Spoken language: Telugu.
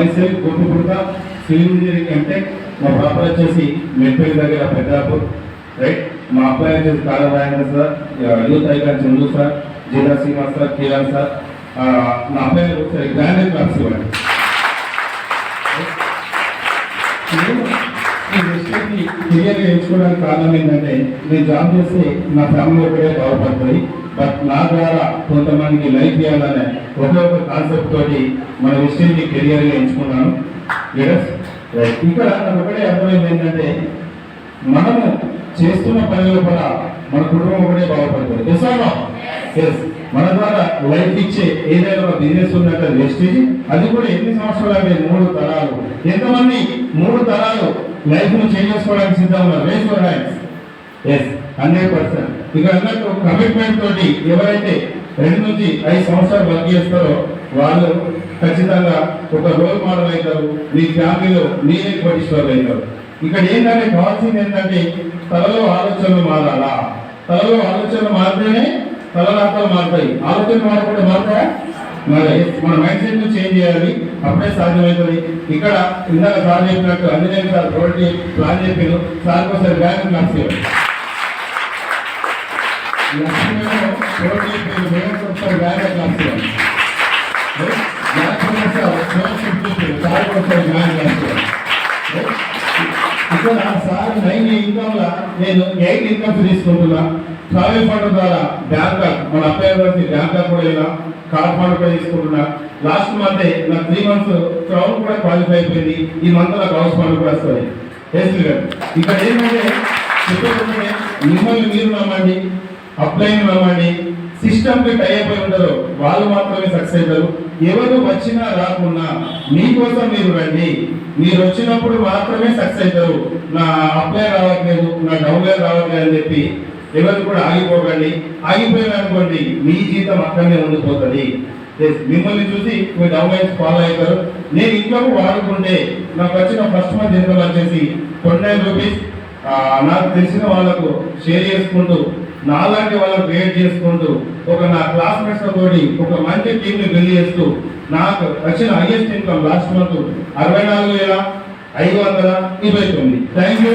మై సెల్ఫ్ సివిల్ ఇంజనీరింగ్ అంటే మా ప్రాపర్ వచ్చేసి మెట్పల్లి దగ్గర పెద్దాపూర్. రైట్? మా అబ్బాయి వచ్చేసి కాలరాయణ sir. Youth icon Chandru sir జిల్లా శ్రీనివాస్ సార్ కిరణ్ సార్. నా అబ్బాయి ఒకసారి గ్రాండ్ క్లాస్ ఇవ్వండి. నేను ఈ విషయాన్ని క్లియర్గా ఎంచుకోవడానికి కారణం ఏంటంటే నేను జాబ్ చేస్తే నా ఫ్యామిలీ ఒకటే బాగుపడుతుంది. బట్ నా ద్వారా కొంతమందికి లైఫ్ చేయాలనే ఒకే ఒక కాన్సెప్ట్ తోటి మన విషయాన్ని కెరియర్గా ఎంచుకున్నాను. ఇక్కడ నాకు ఒకటే అర్థమైంది ఏంటంటే మనము చేస్తున్న పని లోపల మన కుటుంబం ఒకటే బాగుపడుతుంది. ఎస్ మన ద్వారా లైఫ్ ఇచ్చే ఏదైనా ఒక బిజినెస్ ఉన్నట్టు వెస్టేజ్ అది కూడా ఎన్ని సంవత్సరాలు మూడు తరాలు. ఎంతమంది మూడు తరాలు లైఫ్ను చేంజ్ చేసుకోవడానికి సిద్ధంగా raise for hands yes hundred percent ఇక్కడ అన్నట్టు కమిట్మెంట్ తోటి ఎవరైతే రెండు నుంచి ఐదు సంవత్సరాలు వర్క్ చేస్తారో వాళ్ళు ఖచ్చితంగా ఒక రోల్ మోడల్ అవుతారు. మీ ఫ్యామిలీలో మీరే కోటీశ్వరులు అవుతారు. ఇక్కడ ఏంటంటే కావాల్సింది ఏంటంటే తలలో ఆలోచనలు మారాలా? తలలో ఆలోచనలు మారితేనే తలరాతలు మారుతాయి. ఆలోచనలు మారకుండా మారుతాయా? మరి మన మైండ్ సెట్ చేంజ్ చేయాలి. అప్పుడే సాధ్యమవుతుంది. ఇక్కడ ఇందాక సార్ చెప్పినట్టు అందుకే సార్ రోడ్డు ప్లాన్ చెప్పారు. సార్ ఒకసారి బ్యాంక్ క్లాస్ చేయాలి లక్ష్మీలో రోడ్డు చెప్పారు మేము ఒకసారి బ్యాంక్ క్లాస్ చేయాలి ఇక్కడ సార్ నైన్ ఇన్కమ్ నేను ఎయిట్ ఇన్కమ్స్ తీసుకుంటున్నా ట్రావెల్ ఫండ్ ద్వారా బ్యాంకాక్ మన అప్పయ్య గారి బ్యాంకాక్ కూడా వెళ్ళినా కార్ ఫండ్ కూడా తీసుకుంటున్నా లాస్ట్ మంత్ నా త్రీ మంత్స్ క్రౌన్ కూడా క్వాలిఫై అయిపోయింది ఈ మంత్ నాకు హౌస్ ఫండ్ కూడా వస్తుంది ఎస్పీ గారు ఇక్కడ ఏంటంటే మిమ్మల్ని మీరు నమ్మండి అప్లైన్ అవ్వండి సిస్టమ్కి టై అయిపోయి ఉంటారు వాళ్ళు మాత్రమే సక్సెస్ అవుతారు ఎవరు వచ్చినా రాకున్నా మీకోసం మీరు రండి. మీరు వచ్చినప్పుడు మాత్రమే సక్సెస్ అవుతారు. నా అప్లై రావట్లేదు నా డౌన్లైన్ రావట్లేదు అని చెప్పి ఎవరు కూడా ఆగిపోకండి. ఆగిపోయిన అనుకోండి మీ జీతం అక్కడనే ఉండిపోతుంది. మిమ్మల్ని చూసి మీ డౌన్లైన్స్ ఫాలో అవుతారు. నేను ఇంట్లో వాడుకుంటే నాకు వచ్చిన ఫస్ట్ మంత్ ఇన్కమ్ వచ్చేసి ట్వంటీ నైన్ రూపీస్ నాకు తెలిసిన వాళ్ళకు షేర్ చేసుకుంటూ నాలాంటి వాళ్ళకు క్రియేట్ చేసుకుంటూ ఒక నా క్లాస్మేట్స్ తోటి ఒక మంచి టీమ్ని బిల్డ్ చేస్తూ నాకు వచ్చిన హైయెస్ట్ ఇన్కమ్ లాస్ట్ మంత్ అరవై నాలుగు వేల ఐదు వందల ఇరవై తొమ్మిది. Thank you